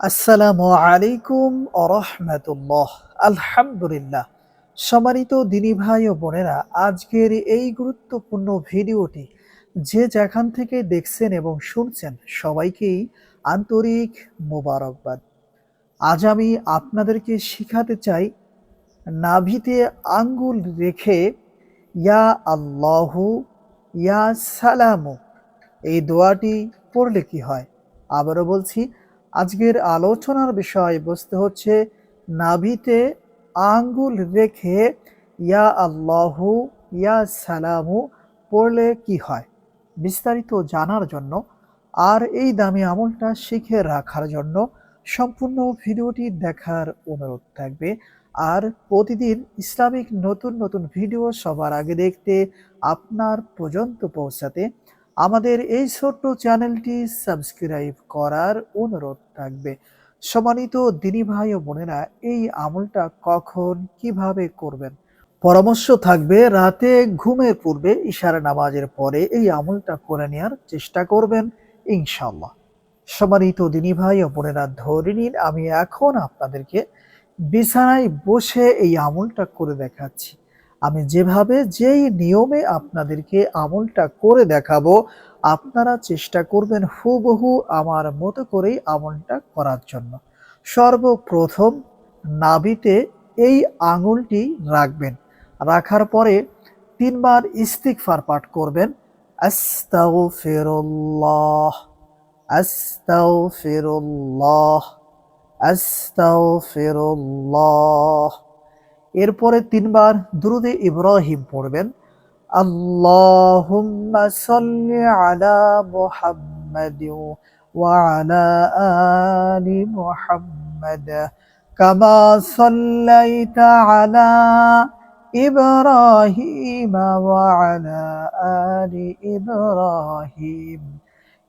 আসসালামু আলাইকুম আরহামতুল্লাহ আলহামদুলিল্লাহ। সম্মানিত দিনী ভাই ও বোনেরা, আজকের এই গুরুত্বপূর্ণ ভিডিওটি যে যেখান থেকে দেখছেন এবং শুনছেন সবাইকেই আন্তরিক মোবারকবাদ। আজ আমি আপনাদেরকে শিখাতে চাই নাভিতে আঙ্গুল রেখে, ইয়া আল্লাহু, ইয়া সালামু। এই দোয়াটি পড়লে কি হয়? আবারও বলছি আজকের আলোচনার বিষয় বস্তু হচ্ছে, নাভিতে আঙ্গুল রেখে, ইয়া আল্লাহু, ইয়া সালামু পড়লে কি হয়? বিস্তারিত জানার জন্য আর এই দামি আমলটা শিখে রাখার জন্য সম্পূর্ণ ভিডিওটি দেখার অনুরোধ থাকবে। আর প্রতিদিন ইসলামিক নতুন নতুন ভিডিও সবার আগে দেখতে আপনার পর্যন্ত পৌঁছাতে আমাদের এই ছোট্ট চ্যানেলটি সাবস্ক্রাইব করার অনুরোধ থাকবে। সম্মানিত দিনী ভাই ও বোনেরা, এই আমলটা কখন, কীভাবে করবেন? পরামর্শ থাকবে, রাতে ঘুমের পূর্বে ইশারা নামাজের পরে এই আমলটা করে নেওয়ার চেষ্টা করবেন ইনশাল্লাহ সম্মানিত দিনী ভাই ও বোনেরা, ধরে নিন আমি এখন আপনাদেরকে বিছানায় বসে এই আমলটা করে দেখাচ্ছি। আমি যেভাবে যেই নিয়মে আপনাদেরকে আমলটা করে দেখাবো, আপনারা চেষ্টা করবেন হুবহু আমার মতো করেই আমলটা করার জন্য। সর্বপ্রথম নাবিতে এই আঙুলটি রাখবেন। রাখার পরে তিনবার ইস্তিকফার পাঠ করবেন। আস্তাগফিরুল্লাহ আস্তাগফিরুল্লাহ আস্তাগফিরুল্লাহ। এরপরে তিনবার দুরুদে ইব্রাহিম পড়বেন। আল্লাহুম্মা সাল্লি আলা মুহাম্মাদ ওয়া আলা আলি মুহাম্মাদ কামা সাল্লাইতা আলা ইব্রাহিম ওয়া আলা আলি ইব্রাহিম।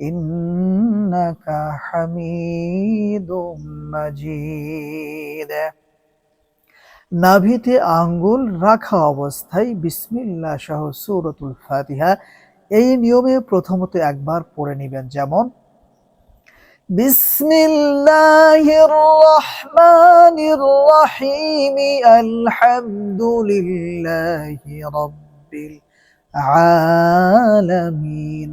ইন্নাকা হামিদুম মাজিদ নাভিতে আঙ্গুল রাখা অবস্থায় বিসমিল্লা সহ সৌরতুল ফাতিহা এই নিয়মে প্রথমত একবার পড়ে নেবেন। যেমন বিসমিল্লাহির রহমানির রহিম আলহামদুলিল্লাহি রাব্বিল আলামিন।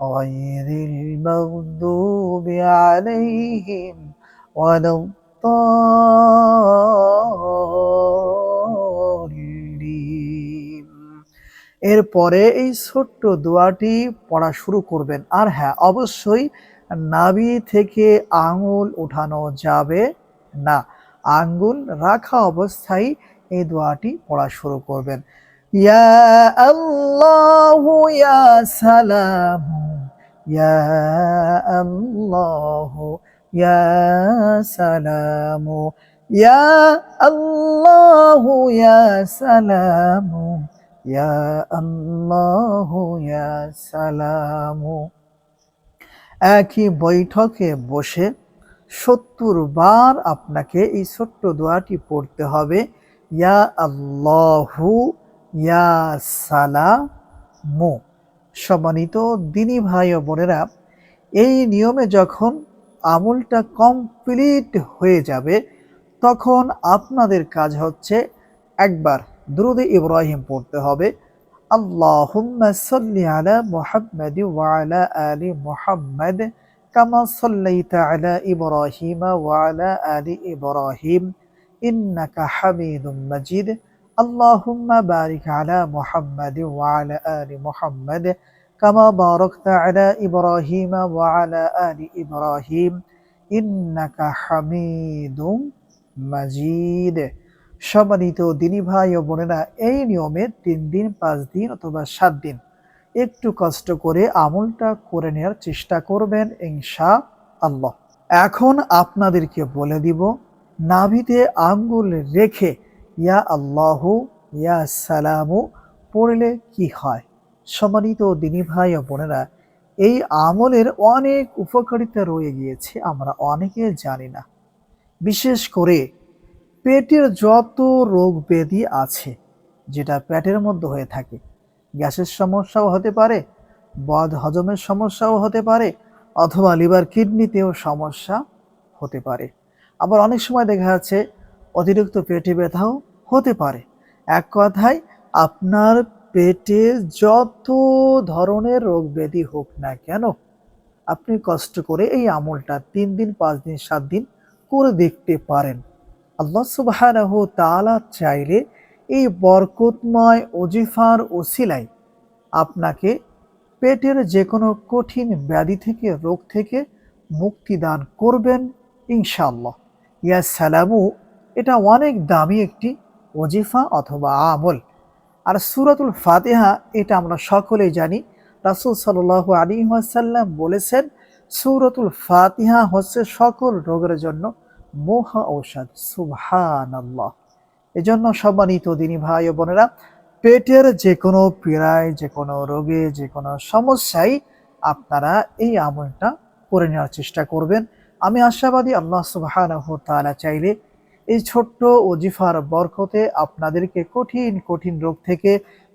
غير المغضوب عليهم ولا الضالين এরপরে এই ছোট্ট দোয়াটি পড়া শুরু করবেন আর হ্যাঁ অবশ্যই নাভি থেকে আঙুল উঠানো যাবে না আঙ্গুল রাখা অবস্থায় এই দোয়াটি পড়া শুরু করবেন ইয়া আল্লাহ ইয়া সালাম ইয়া সালাম ইয়া আল্লাহ ইয়া সালাম ইয়া আল্লাহ ইয়া সালামু একই বৈঠকে বসে সত্তর বার আপনাকে এই ছোট্ট দোয়াটি পড়তে হবে। ইয়া আল্লাহু, ইয়া সালামু। সম্মানিত দিনী ভাই ও বোনেরা, এই নিয়মে যখন আমলটা কমপ্লিট হয়ে যাবে, তখন আপনাদের কাজ হচ্ছে একবার দুরুদে ইব্রাহিম পড়তে হবে। আল্লাহুম্মা সাল্লি আলা মুহাম্মাদ ওয়া আলা আলি মুহাম্মাদ কামা সাল্লাইতা আলা ইব্রাহিম ওয়া আলা আলি ইব্রাহিম। ইন্নাকা হামিদুম মাজিদ। আল্লাহুম্মা বারিক আলা মুহাম্মাদ ওয়া আলা আলি মুহাম্মাদ কামা বারাকতা আলা ইব্রাহিম ওয়া আলা আলি ইব্রাহিম ইন্নাকা সম্মানিত দিনী ভাই ও বোনেরা, এই নিয়মে তিন দিন, পাঁচ দিন অথবা সাত দিন একটু কষ্ট করে আমলটা করে নেওয়ার চেষ্টা করবেন ইনশা আল্লাহ এখন আপনাদেরকে বলে দিব, নাভিতে আঙ্গুল রেখে ইয়া আল্লাহ, ইয়া সালামু, পড়লে কি হয়? সম্মানিত দিনী ভাই ও বোনেরা, এই আমলের অনেক উপকারিতা রয়ে গিয়েছে, আমরা অনেকে জানি না। বিশেষ করে পেটের যত রোগ ব্যাধি আছে, যেটা পেটের মধ্যে হয়ে থাকে, গ্যাসের সমস্যাও হতে পারে, বদ হজমের সমস্যাও হতে পারে, অথবা লিভার কিডনিতেও সমস্যা হতে পারে। আবার অনেক সময় দেখা যাচ্ছে, অতিরিক্ত পেটে ব্যথাও হতে পারে। এক কথায়, আপনার পেটে যত ধরনের রোগ ব্যাধি হোক না কেন, আপনি কষ্ট করে এই আমলটা তিন দিন, পাঁচ দিন, সাত দিন করে দেখতে পারেন। আল্লাহ সুবহানাহু তাআলা চাইলে এই বরকতময় ওজিফার ওসিলাই আপনাকে পেটের যে কোনো কঠিন ব্যাধি থেকে, রোগ থেকে মুক্তি দান করবেন ইনশাআল্লাহ। ইয়া সালামু এটা অনেক দামি একটি ওজিফা অথবা আমল আর সুরাতুল ফাতিহা, এটা আমরা সকলেই জানি। রাসূল সাল্লাল্লাহু আলাইহি ওয়াসাল্লাম বলেছেন, সুরতুল ফাতিহা হচ্ছে সকল রোগের জন্য মহা ঔষধ। সুবহানাল্লাহ। এজন্য সম্মানিত দিনী ভাই ও বোনেরা, পেটের যে কোনো পীড়ায় যে কোনো রোগে যে কোনো সমস্যায় আপনারা এই আমলটা করে নেওয়ার চেষ্টা করবেন। আমি আশাবাদী আল্লাহ সুবহানাহু তাআলা চাইলে এই ছোট্ট ওজিফার বরকতে আপনাদেরকে কঠিন কঠিন রোগ থেকে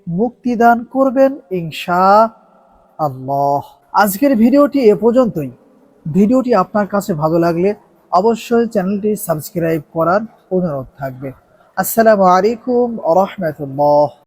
মুক্তি দান করবেন ইনশা আল্লাহ আজকের ভিডিওটি এ পর্যন্তই। ভিডিওটি আপনার কাছে ভালো লাগলে অবশ্যই চ্যানেলটি সাবস্ক্রাইব করার অনুরোধ থাকবে। আসসালামু আলাইকুম রহমতুল্লাহ।